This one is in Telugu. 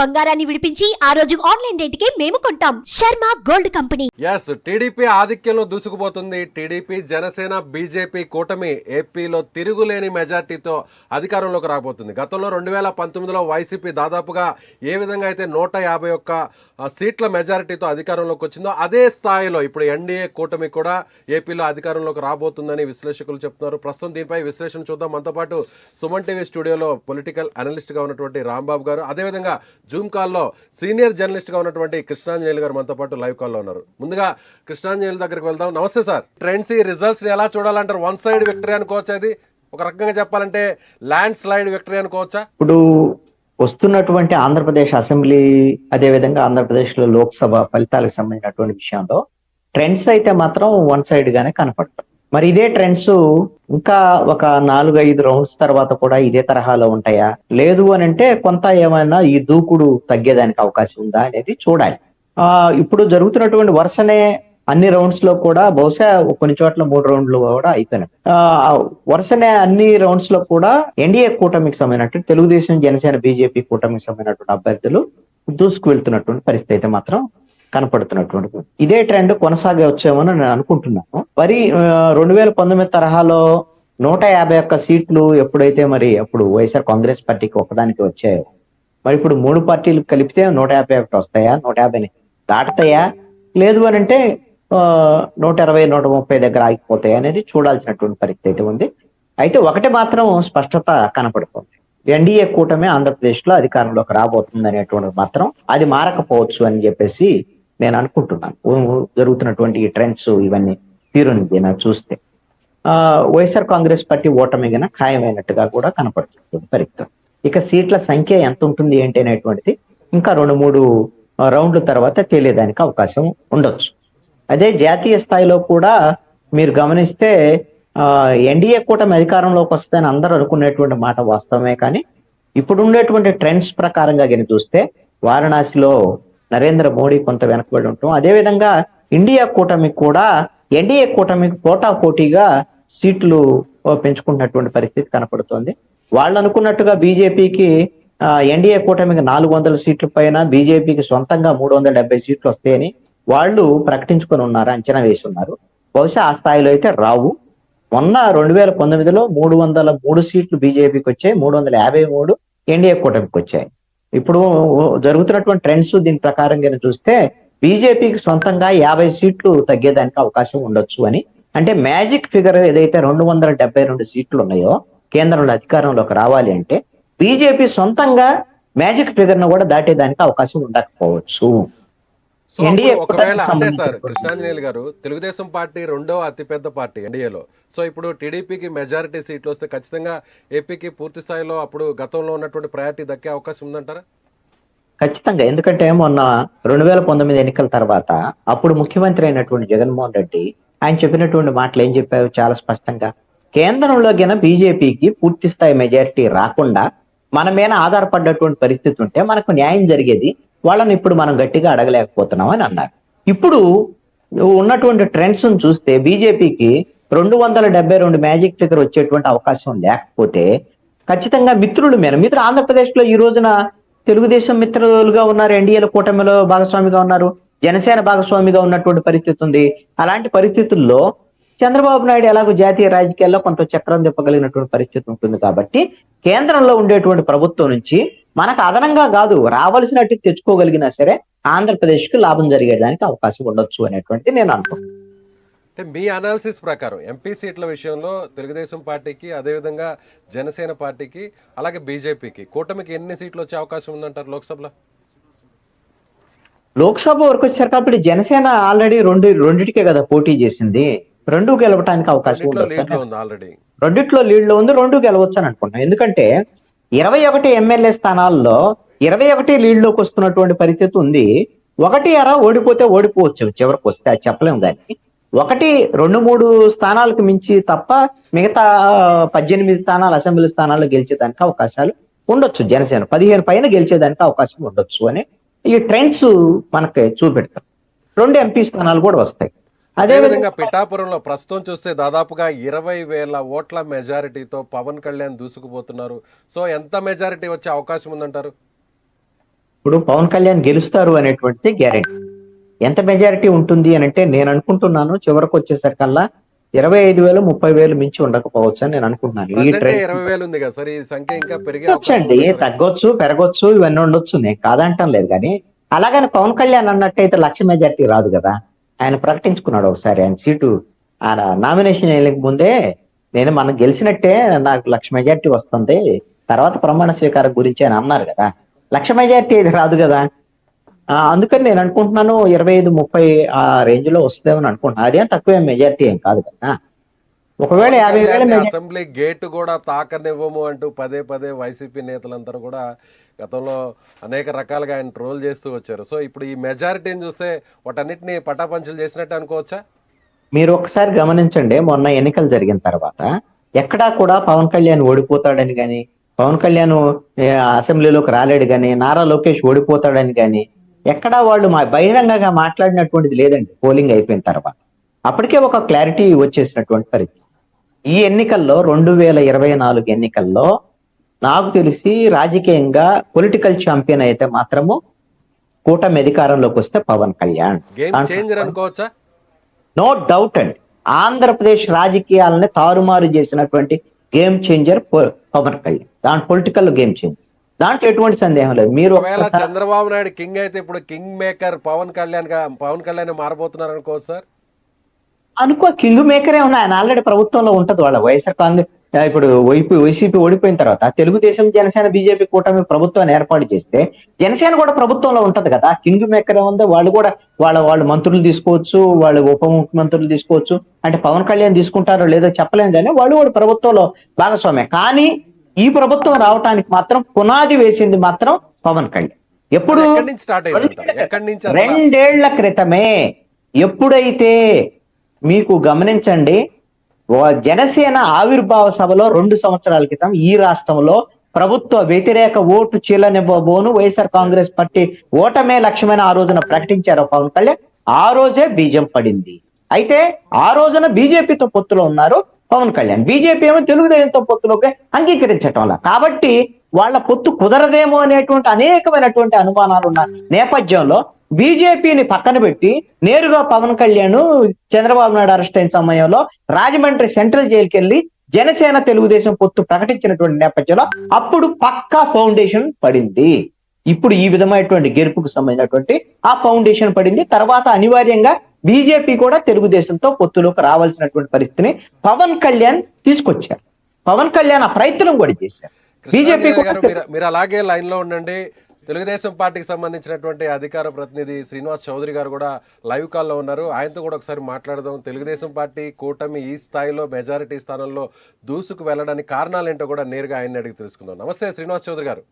బంగారాన్ని విడిపించి ఆ రోజు ఆన్లైన్ రేటుకే మేము కొంటాం. Sharma gold company. Yes TDP ఆధిక్యంలో దూసుకుపోతుంది. టీడీపీ జనసేన బీజేపీ కూటమి ఏపీలో తిరుగులేని మెజార్టీతో అధికారంలోకి రాబోతుంది. గతంలో రెండు వేల పంతొమ్మిదిలో వైసీపీ దాదాపుగా ఏ విధంగా అయితే నూట యాభై ఒక్క సీట్ల మెజారిటీతో అధికారంలోకి వచ్చిందో అదే స్థాయిలో ఇప్పుడు ఎన్డీఏ కూటమి కూడా ఏపీలో అధికారంలోకి రాబోతుందని విశ్లేషకులు చెప్తున్నారు. ప్రస్తుతం దీనిపై విశ్లేషణ చూద్దాం. మనతో పాటు సుమన్ టీవీ స్టూడియోలో పొలిటికల్ అనలిస్ట్గా ఉన్నటువంటి రాంబాబు గారు. అదేవిధంగా జూమ్ కాల్లో సీనియర్ జర్నలిస్ట్గా ఉన్నటువంటి కృష్ణాంజనేయులు గారు మనతో పాటు లైవ్ కాల్లో ఉన్నారు. ముందుగా కృష్ణాంజనేయుల దగ్గరికి వెళ్దాం. నమస్తే సార్. ట్రెండ్స్ ఈ రిజల్ట్స్ని ఎలా చూడాలంటారు? వన్ సైడ్ విక్టరీ అనుకోవచ్చా ఇది? ఒక రకంగా చెప్పాలంటే ల్యాండ్ స్లైడ్ విక్టరీ అనుకోవచ్చా? ఇప్పుడు వస్తున్నటువంటి ఆంధ్రప్రదేశ్ అసెంబ్లీ అదేవిధంగా ఆంధ్రప్రదేశ్లో లోక్సభ ఫలితాలకు సంబంధించినటువంటి విషయంలో ట్రెండ్స్ అయితే మాత్రం వన్ సైడ్ గానే కనపడతాయి. మరి ఇదే ట్రెండ్స్ ఇంకా ఒక నాలుగు ఐదు రౌండ్స్ తర్వాత కూడా ఇదే తరహాలో ఉంటాయా? లేదు అని అంటే కొంత ఏమైనా ఈ దూకుడు తగ్గేదానికి అవకాశం ఉందా అనేది చూడాలి. ఆ ఇప్పుడు జరుగుతున్నటువంటి వరుసనే అన్ని రౌండ్స్లో కూడా బహుశా కొన్ని చోట్ల మూడు రౌండ్లు కూడా అయిపోయినాయి వరుసనే అన్ని రౌండ్స్లో కూడా ఎన్డీఏ కూటమికి సంబంధించినట్టు తెలుగుదేశం జనసేన బీజేపీ కూటమికి సంబంధించినటువంటి అభ్యర్థులు దూసుకు వెళ్తున్నటువంటి పరిస్థితి అయితే మాత్రం కనపడుతున్నటువంటి ఇదే ట్రెండ్ కొనసాగవచ్చేమో నేను అనుకుంటున్నాను. మరి రెండు వేల పంతొమ్మిది తరహాలో నూట యాభై ఒక్క సీట్లు ఎప్పుడైతే మరి అప్పుడు వైఎస్ఆర్ కాంగ్రెస్ పార్టీకి ఒకదానికి వచ్చాయో మరి ఇప్పుడు మూడు పార్టీలు కలిపితే నూట యాభై ఒకటి వస్తాయా నూట యాభైని దాటుతాయా? లేదు అని అంటే ఆ, నూట ఇరవై నూట ముప్పై దగ్గర ఆగిపోతాయి అనేది చూడాల్సినటువంటి పరిస్థితి అయితే ఉంది. అయితే ఒకటి మాత్రం స్పష్టత కనపడుతుంది. ఎన్డీఏ కూటమి ఆంధ్రప్రదేశ్లో అధికారంలోకి రాబోతుంది అనేటువంటి మాత్రం అది మారకపోవచ్చు అని చెప్పేసి నేను అనుకుంటున్నాను. జరుగుతున్నటువంటి ఈ ట్రెండ్స్ ఇవన్నీ తీరునిది నాకు చూస్తే. వైఎస్ఆర్ కాంగ్రెస్ పార్టీ ఓటమి గన ఖాయమైనట్టుగా కూడా కనపడుతుంది పరిస్థితి. ఇక సీట్ల సంఖ్య ఎంత ఉంటుంది ఏంటి అనేటువంటిది ఇంకా రెండు మూడు రౌండ్ల తర్వాత తెలియడానికి అవకాశం ఉండొచ్చు. అదే జాతీయ స్థాయిలో కూడా మీరు గమనిస్తే ఎన్డీఏ కూటమి అధికారంలోకి వస్తుందని అందరూ అనుకునేటువంటి మాట వాస్తవమే కానీ ఇప్పుడు ఉండేటువంటి ట్రెండ్స్ ప్రకారంగా కానీ చూస్తే వారణాసిలో నరేంద్ర మోడీ కొంత వెనకబడి ఉంటాం. అదేవిధంగా ఇండియా కూటమి కూడా ఎన్డీఏ కూటమికి పోటా పోటీగా సీట్లు పెంచుకుంటున్నటువంటి పరిస్థితి కనపడుతోంది. వాళ్ళు అనుకున్నట్టుగా బీజేపీకి ఎన్డీఏ కూటమికి నాలుగు వందల సీట్ల పైన బీజేపీకి సొంతంగా మూడు వందల డెబ్బై సీట్లు వస్తాయని వాళ్ళు ప్రకటించుకొని ఉన్నారు అంచనా వేసి ఉన్నారు. బహుశా ఆ స్థాయిలో అయితే రావు. మొన్న రెండు వేల పంతొమ్మిదిలో మూడు వందల మూడు సీట్లు బీజేపీకి వచ్చాయి మూడు వందల యాభై మూడు ఎన్డీఏ కూటమికి వచ్చాయి. ఇప్పుడు జరుగుతున్నటువంటి ట్రెండ్స్ దీని ప్రకారంగా చూస్తే బీజేపీకి సొంతంగా యాభై సీట్లు తగ్గేదానికి అవకాశం ఉండొచ్చు అని. అంటే మ్యాజిక్ ఫిగర్ ఏదైతే రెండు వందల డెబ్బై రెండు సీట్లు ఉన్నాయో కేంద్రంలో అధికారంలోకి రావాలి అంటే బీజేపీ సొంతంగా మ్యాజిక్ ఫిగర్ను కూడా దాటేదానికి అవకాశం ఉండకపోవచ్చు. సో ఒకవేళ అంటే సార్ కృష్ణాంజనేయులు గారు తెలుగుదేశం పార్టీ రెండవ అతిపెద్ద పార్టీ ఎన్డీఏలో. సో ఇప్పుడు టీడీపీకి మెజారిటీ సీట్లు వస్తే ఖచ్చితంగా ఏపీకి పూర్తి స్థాయిలో అప్పుడు గతంలో ఉన్నటువంటి ప్రయారిటీ దక్కే అవకాశం ఉందంటారా? ఖచ్చితంగా. ఎందుకంటే మొన్న రెండు వేల పంతొమ్మిది ఎన్నికల తర్వాత అప్పుడు ముఖ్యమంత్రి అయినటువంటి జగన్మోహన్ రెడ్డి ఆయన చెప్పినటువంటి మాటలు ఏం చెప్పారు చాలా స్పష్టంగా? కేంద్రంలో గిన బీజేపీకి పూర్తి స్థాయి మెజారిటీ రాకుండా మన మీద ఆధారపడ్డటువంటి పరిస్థితి ఉంటే మనకు న్యాయం జరిగేది వాళ్ళని ఇప్పుడు మనం గట్టిగా అడగలేకపోతున్నాం అని అన్నారు. ఇప్పుడు ఉన్నటువంటి ట్రెండ్స్ చూస్తే బీజేపీకి రెండు వందల డెబ్బై రెండు మ్యాజిక్ ఫిగర్ వచ్చేటువంటి అవకాశం లేకపోతే ఖచ్చితంగా మిత్రులు మీద మిత్రులు ఆంధ్రప్రదేశ్లో ఈ రోజున తెలుగుదేశం మిత్రులుగా ఉన్నారు ఎన్డీఏల కూటమిలో భాగస్వామిగా ఉన్నారు జనసేన భాగస్వామిగా ఉన్నటువంటి పరిస్థితి ఉంది. అలాంటి పరిస్థితుల్లో చంద్రబాబు నాయుడు ఎలాగో జాతీయ రాజకీయాల్లో కొంత చక్రం తిప్పగలిగినటువంటి పరిస్థితి ఉంటుంది కాబట్టి కేంద్రంలో ఉండేటువంటి ప్రభుత్వం నుంచి మనకు అదనంగా కాదు రావాల్సినట్టు తెచ్చుకోగలిగినా సరే ఆంధ్రప్రదేశ్కు లాభం జరిగేదానికి అవకాశం ఉండొచ్చు అనేటువంటి నేను అనుకుంటున్నాను. అంటే మీ అనాలిసిస్ ప్రకారం ఎంపీ సీట్ల విషయంలో తెలుగుదేశం పార్టీకి అదేవిధంగా జనసేన పార్టీకి అలాగే బీజేపీకి కూటమికి ఎన్ని సీట్లు వచ్చే అవకాశం ఉందంటారు లోక్సభలో? లోక్సభ వరకు వచ్చారు కాబట్టి జనసేన ఆల్రెడీ రెండు రెండిటికే కదా పోటీ చేసింది. రెండు గెలవటానికి అవకాశం ఉంది ఆల్రెడీ. రెండిట్లో లీడ్లో ఉంది రెండు గెలవచ్చు అని అనుకుంటున్నాను. ఎందుకంటే ఇరవై ఒకటి ఎమ్మెల్యే స్థానాల్లో ఇరవై ఒకటి లీడ్లోకి వస్తున్నటువంటి పరిస్థితి ఉంది. ఒకటి అర ఓడిపోతే ఓడిపోవచ్చు. చివరికి వస్తే అది చెప్పలేము కానీ. ఒకటి రెండు మూడు స్థానాలకు మించి తప్ప మిగతా పద్దెనిమిది స్థానాలు అసెంబ్లీ స్థానాల్లో గెలిచేదానికి అవకాశాలు ఉండొచ్చు. జనసేన పదిహేను పైన గెలిచేదానికి అవకాశం ఉండొచ్చు అని ఈ ట్రెండ్స్ మనకి చూపెడతారు. రెండు ఎంపీ స్థానాలు కూడా వస్తాయి. అదేవిధంగా పిఠాపురంలో ప్రస్తుతం చూస్తే దాదాపుగా ఇరవై వేల ఓట్ల మెజారిటీతో పవన్ కళ్యాణ్ దూసుకుపోతున్నారు. సో ఎంత మెజారిటీ వచ్చే అవకాశం ఉందంటారు? ఇప్పుడు పవన్ కళ్యాణ్ గెలుస్తారు అనేటువంటిది గ్యారెంటీ. ఎంత మెజారిటీ ఉంటుంది అని అంటే నేను అనుకుంటున్నాను చివరకు వచ్చేసరికల్లా ఇరవై ఐదు వేలు ముప్పై వేలు మించి ఉండకపోవచ్చు అని నేను అనుకుంటున్నాను. ఈ ట్రెండ్ ఇరవై వేలు ఉంది కదా సార్ ఈ సంఖ్య ఇంకా పెరిగే అవకాశం వచ్చండి ఉంది కదా. తగ్గొచ్చు పెరగొచ్చు ఇవన్నీ ఉండొచ్చు. నేను కాదంటం లేదు కానీ అలాగని పవన్ కళ్యాణ్ అన్నట్టయితే లక్ష మెజార్టీ రాదు కదా. ఆయన ప్రకటించుకున్నాడు ఒకసారి. ఆయన సీటు ఆయన నామినేషన్ వేయక ముందే నేను మనం గెలిచినట్టే నాకు లక్ష మెజార్టీ వస్తుంది. తర్వాత ప్రమాణ స్వీకారం గురించి ఆయన అన్నారు కదా. లక్ష మెజార్టీ ఇది రాదు కదా. ఆ, అందుకని నేను అనుకుంటున్నాను ఇరవై ఐదు ముప్పై ఆ రేంజ్లో వస్తుందేమని అనుకుంటున్నాను. అదేం తక్కువ మెజార్టీ ఏం కాదు కదా. ఒకవేళ యాభై వేల అసెంబ్లీ గేట్ కూడా తాకనివ్వము అంటూ పదే పదే వైసీపీ నేతలందరూ కూడా గతంలో అనేక రకాలుగా ఆయన ట్రోల్ చేస్తూ వచ్చారు. సో ఇప్పుడు ఈ మెజారిటీని చూస్తే వాటన్నిటిని పటాపంచులు చేసినట్టు అనుకోవచ్చా? మీరు ఒకసారి గమనించండి మొన్న ఎన్నికలు జరిగిన తర్వాత ఎక్కడా కూడా పవన్ కళ్యాణ్ ఓడిపోతాడని కానీ పవన్ కళ్యాణ్ అసెంబ్లీలోకి రాలేడు కానీ నారా లోకేష్ ఓడిపోతాడని కానీ ఎక్కడా వాళ్ళు మా బహిరంగంగా మాట్లాడినటువంటిది లేదండి పోలింగ్ అయిపోయిన తర్వాత. అప్పటికే ఒక క్లారిటీ వచ్చేసినటువంటి పరిస్థితి. ఈ ఎన్నికల్లో రెండు వేల ఇరవై నాలుగు ఎన్నికల్లో నాకు తెలిసి రాజకీయంగా పొలిటికల్ ఛాంపియన్ అయితే మాత్రము కూటమి అధికారంలోకి వస్తే పవన్ కళ్యాణ్. నో డౌట్ అండి. ఆంధ్రప్రదేశ్ రాజకీయాలని తారుమారు చేసినటువంటి గేమ్ చేంజర్ పవన్ కళ్యాణ్. దాంట్లో పొలిటికల్ గేమ్ చేంజర్ దాంట్లో ఎటువంటి సందేహం లేదు. మీరు చంద్రబాబు నాయుడు కింగ్ అయితే ఇప్పుడు కింగ్ మేకర్ పవన్ కళ్యాణ్గా పవన్ కళ్యాణ్ మారబోతున్నారు అనుకోవచ్చు సార్? అనుకో కింగ్ మేకరే ఉంది ఆయన ఆల్రెడీ ప్రభుత్వంలో ఉంటది వాళ్ళ వైఎస్ఆర్ కాంగ్రెస్ ఇప్పుడు వైపీ వైసీపీ ఓడిపోయిన తర్వాత తెలుగుదేశం జనసేన బీజేపీ కూటమి ప్రభుత్వాన్ని ఏర్పాటు చేస్తే జనసేన కూడా ప్రభుత్వంలో ఉంటది కదా. కింగ్ మేకర్ ఉంది వాళ్ళు కూడా వాళ్ళ వాళ్ళు మంత్రులు తీసుకోవచ్చు వాళ్ళు ఉప ముఖ్యమంత్రులు తీసుకోవచ్చు. అంటే పవన్ కళ్యాణ్ తీసుకుంటారో లేదో చెప్పలేం కానీ వాళ్ళు కూడా ప్రభుత్వంలో భాగస్వామ్యం. కానీ ఈ ప్రభుత్వం రావటానికి మాత్రం పునాది వేసింది మాత్రం పవన్ కళ్యాణ్. ఎప్పుడు రెండేళ్ళ క్రితమే ఎప్పుడైతే మీకు గమనించండి జనసేన ఆవిర్భావ సభలో రెండు సంవత్సరాల క్రితం ఈ రాష్ట్రంలో ప్రభుత్వ వ్యతిరేక ఓటు చీలనివ్వబోను. వైఎస్ఆర్ కాంగ్రెస్ పార్టీ ఓటమే లక్ష్యమైన ఆ రోజున ప్రకటించారు పవన్ కళ్యాణ్. ఆ రోజే బీజం పడింది. అయితే ఆ రోజున బీజేపీతో పొత్తులో ఉన్నారు పవన్ కళ్యాణ్. బీజేపీ ఏమో తెలుగుదేశంతో పొత్తులోకి అంగీకరించటం వల్ల. కాబట్టి వాళ్ళ పొత్తు కుదరదేమో అనేటువంటి అనేకమైనటువంటి అనుమానాలు ఉన్న నేపథ్యంలో బీజేపీని పక్కన పెట్టి నేరుగా పవన్ కళ్యాణ్ చంద్రబాబు నాయుడు అరెస్ట్ అయిన సమయంలో రాజమండ్రి సెంట్రల్ జైలుకి వెళ్ళి జనసేన తెలుగుదేశం పొత్తు ప్రకటించినటువంటి నేపథ్యంలో అప్పుడు పక్కా ఫౌండేషన్ పడింది. ఇప్పుడు ఈ విధమైనటువంటి గెలుపుకు సంబంధించినటువంటి ఆ ఫౌండేషన్ పడింది. తర్వాత అనివార్యంగా బీజేపీ కూడా తెలుగుదేశంతో పొత్తులోకి రావాల్సినటువంటి పరిస్థితిని పవన్ కళ్యాణ్ తీసుకొచ్చారు. పవన్ కళ్యాణ్ ఆ ప్రయత్నం కూడా చేశారు. బీజేపీ మీరు అలాగే లైన్లో ఉండండి. తెలుగుదేశం పార్టీకి సంబంధించినటువంటి అధికార ప్రతినిధి శ్రీనివాస్ చౌదరి గారు కూడా లైవ్ కాల్లో ఉన్నారు. ఆయనతో కూడా ఒకసారి మాట్లాడదాం. తెలుగుదేశం పార్టీ కూటమి ఈ స్థాయిలో మెజారిటీ స్థానంలో దూసుకు వెళ్ళడానికి కారణాలు ఏంటో కూడా నేరుగా ఆయన్ని అడిగి తెలుసుకుందాం. నమస్తే శ్రీనివాస్ చౌదరి గారు.